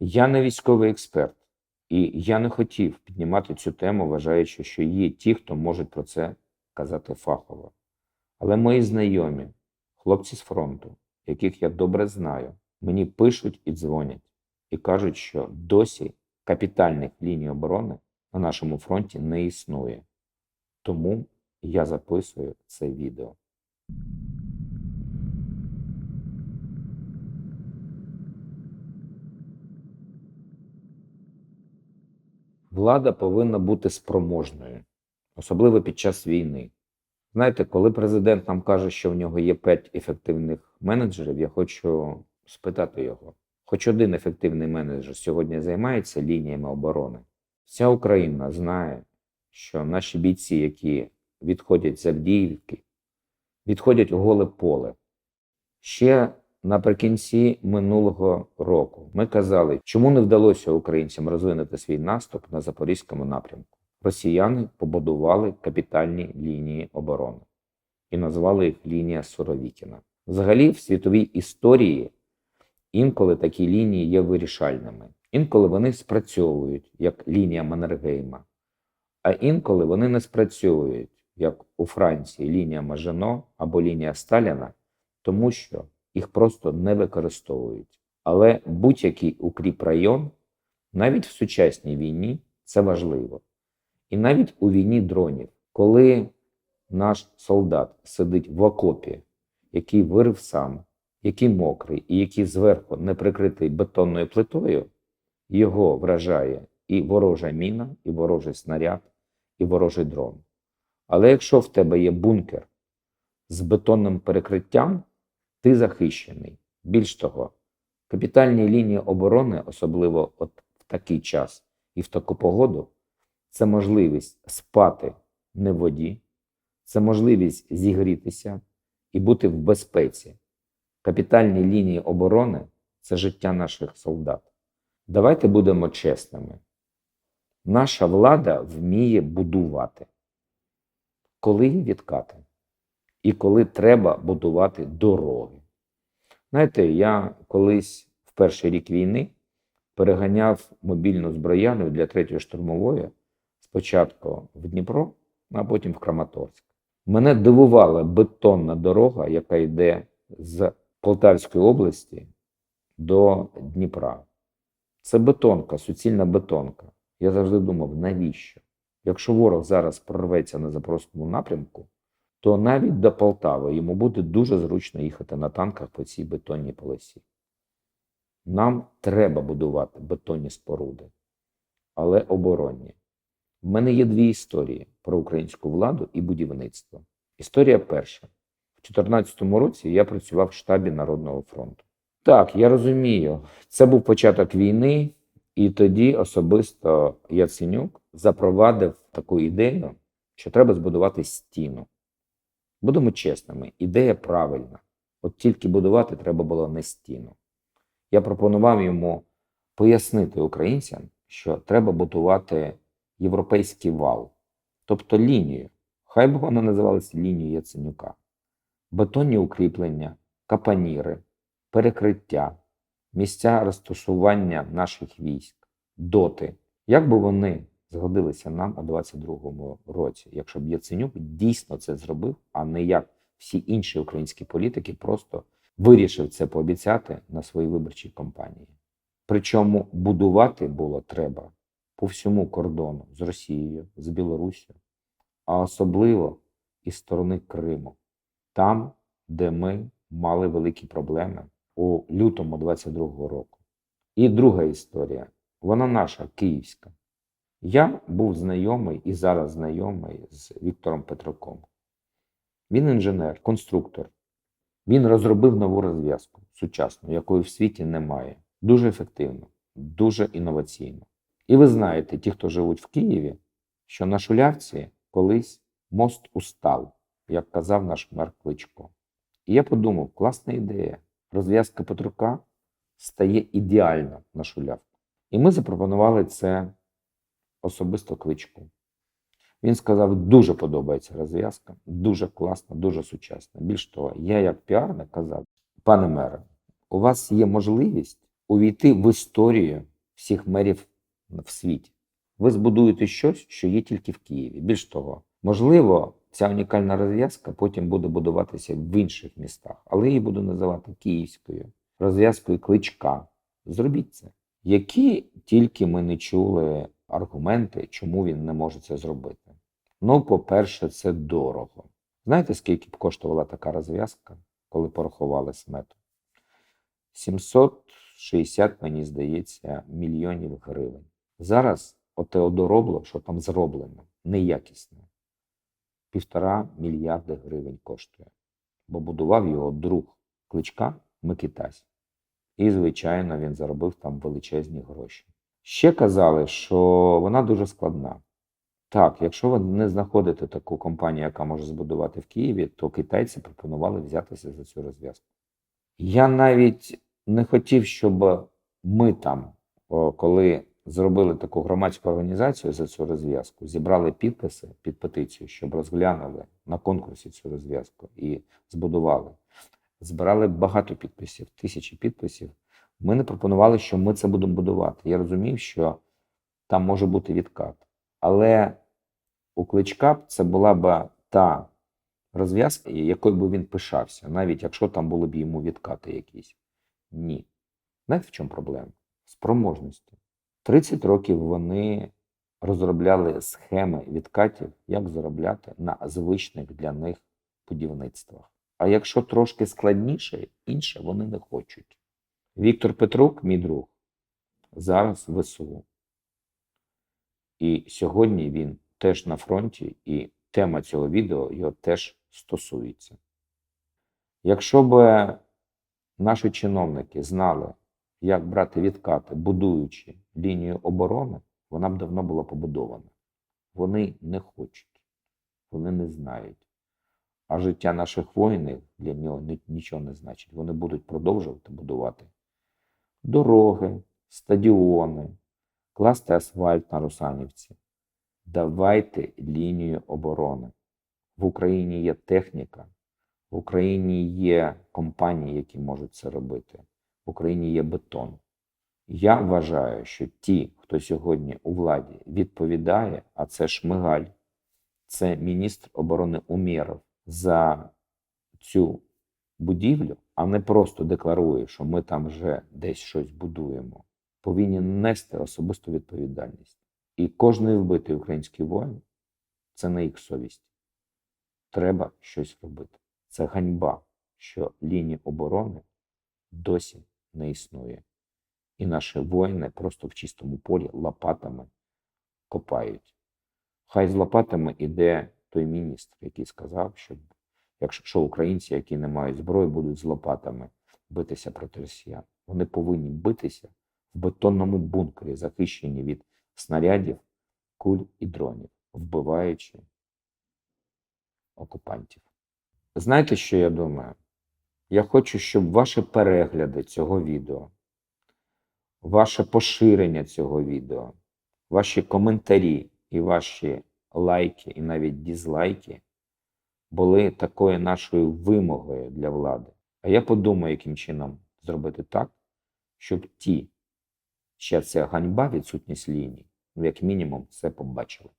Я не військовий експерт, і я не хотів піднімати цю тему, вважаючи, що є ті, хто можуть про це казати фахово. Але мої знайомі, хлопці з фронту, яких я добре знаю, мені пишуть і дзвонять, і кажуть, що досі капітальних ліній оборони на нашому фронті не існує. Тому я записую це відео. Влада повинна бути спроможною, особливо під час війни. Знаєте, коли президент нам каже, що в нього є п'ять ефективних менеджерів, я хочу спитати його. Хоч один ефективний менеджер сьогодні займається лініями оборони. Вся Україна знає, що наші бійці, які відходять з відходять у голе поле. Ще наприкінці минулого року ми казали, чому не вдалося українцям розвинути свій наступ на запорізькому напрямку. Росіяни побудували капітальні лінії оборони і назвали їх лінія Суровікіна. Взагалі, в світовій історії інколи такі лінії є вирішальними. Інколи вони спрацьовують, як лінія Маннергейма, а інколи вони не спрацьовують, як у Франції лінія Мажино або лінія Сталіна, тому що їх просто не використовують. Але будь-який укріп район, навіть в сучасній війні, це важливо. І навіть у війні дронів, коли наш солдат сидить в окопі, який вирив сам, який мокрий і який зверху не прикритий бетонною плитою, його вражає і ворожа міна, і ворожий снаряд, і ворожий дрон. Але якщо в тебе є бункер з бетонним перекриттям, ти захищений. Більш того, капітальні лінії оборони, особливо от в такий час і в таку погоду, це можливість спати не в воді, це можливість зігрітися і бути в безпеці. Капітальні лінії оборони це життя наших солдат. Давайте будемо чесними. Наша влада вміє будувати, коли її відкати, і коли треба будувати дороги. Знаєте, я колись в перший рік війни переганяв мобільну зброяну для третьої штурмової спочатку в Дніпро, а потім в Краматорськ. Мене дивувала бетонна дорога, яка йде з Полтавської області до Дніпра. Це бетонка, суцільна бетонка. Я завжди думав, навіщо? Якщо ворог зараз прорветься на Запорізькому напрямку, то навіть до Полтави йому буде дуже зручно їхати на танках по цій бетонній полосі. Нам треба будувати бетонні споруди, але оборонні. В мене є дві історії про українську владу і будівництво. Історія перша. У 2014 році я працював в штабі Народного фронту. Так, я розумію, це був початок війни, і тоді особисто Яценюк запровадив таку ідею, що треба збудувати стіну. Будемо чесними, ідея правильна. От тільки будувати треба було не стіну. Я пропонував йому пояснити українцям, що треба будувати європейський вал, тобто лінію. Хай би вона називалася лінією Яценюка. Бетонні укріплення, капаніри, перекриття, місця розташування наших військ, доти. Як би вони згодилися нам у 22-му році, якщо б Яценюк дійсно це зробив, а не як всі інші українські політики просто вирішив це пообіцяти на своїй виборчій кампанії. Причому будувати було треба по всьому кордону з Росією, з Білоруссю, а особливо із сторони Криму, там, де ми мали великі проблеми у лютому 22-го року. І друга історія, вона наша, київська. Я був знайомий і зараз знайомий з Віктором Петраком. Він інженер, конструктор. Він розробив нову розв'язку сучасну, якої в світі немає. Дуже ефективно, дуже інноваційно. І ви знаєте, ті, хто живуть в Києві, що на Шулявці колись мост устав, як казав наш мер Кличко. І я подумав, класна ідея. Розв'язка Петрука стає ідеальна на Шулявку. І ми запропонували це особисто Кличку. Він сказав, дуже подобається розв'язка, дуже класна, дуже сучасна. Більш того, я як піарник казав, пане мере, у вас є можливість увійти в історію всіх мерів в світі. Ви збудуєте щось, що є тільки в Києві. Більш того, можливо, ця унікальна розв'язка потім буде будуватися в інших містах, але її буду називати київською розв'язкою кличка. Зробіть це. Які тільки ми не чули аргументи, чому він не може це зробити. Ну, по-перше, це дорого. Знаєте, скільки б коштувала така розв'язка, коли порахували смету? 760, мені здається, мільйонів гривень. Зараз оте одоробло, що там зроблено, неякісне. Півтора мільярда гривень коштує. Бо будував його друг кличка Микитась. І, звичайно, він заробив там величезні гроші. Ще казали, що вона дуже складна. Так, якщо ви не знаходите таку компанію, яка може збудувати в Києві, то китайці пропонували взятися за цю розв'язку. Я навіть не хотів, щоб ми там, коли зробили таку громадську організацію за цю розв'язку, зібрали підписи під петицію, щоб розглянули на конкурсі цю розв'язку і збудували. Збирали багато підписів, тисячі підписів. Ми не пропонували, що ми це будемо будувати. Я розумів, що там може бути відкат. Але у кличка б це була б та розв'язка, якою би він пишався, навіть якщо там були б йому відкати якісь. Ні. Знаєте, в чому проблема? Спроможності. 30 років вони розробляли схеми відкатів, як заробляти на звичних для них будівництвах. А якщо трошки складніше, інше вони не хочуть. Віктор Петрук, мій друг, зараз в ВСУ. І сьогодні він теж на фронті, і тема цього відео його теж стосується. Якщо б наші чиновники знали, як брати відкати, будуючи лінію оборони, вона б давно була побудована. Вони не хочуть, вони не знають. А життя наших воїнів для нього нічого не значить. Вони будуть продовжувати будувати дороги, стадіони, класти асфальт на Русанівці. Давайте лінію оборони. В Україні є техніка, в Україні є компанії, які можуть це робити. В Україні є бетон. Я вважаю, що ті, хто сьогодні у владі відповідає, а це Шмигаль, це міністр оборони Умєров за цю будівлю, а не просто декларує, що ми там вже десь щось будуємо, повинні нести особисту відповідальність. І кожний вбитий український воїн це на їх совість. Треба щось робити. Це ганьба, що лінії оборони досі не існує. І наші воїни просто в чистому полі лопатами копають. Хай з лопатами іде той міністр, який сказав, що якщо українці, які не мають зброї, будуть з лопатами битися проти росіян, вони повинні битися в бетонному бункері, захищені від снарядів, куль і дронів, вбиваючи окупантів. Знаєте, що я думаю? Я хочу, щоб ваші перегляди цього відео, ваше поширення цього відео, ваші коментарі і ваші лайки, і навіть дізлайки були такою нашою вимогою для влади. А я подумаю, яким чином зробити так, щоб ті, ще ця ганьба, відсутність ліній, ну, як мінімум, це побачили.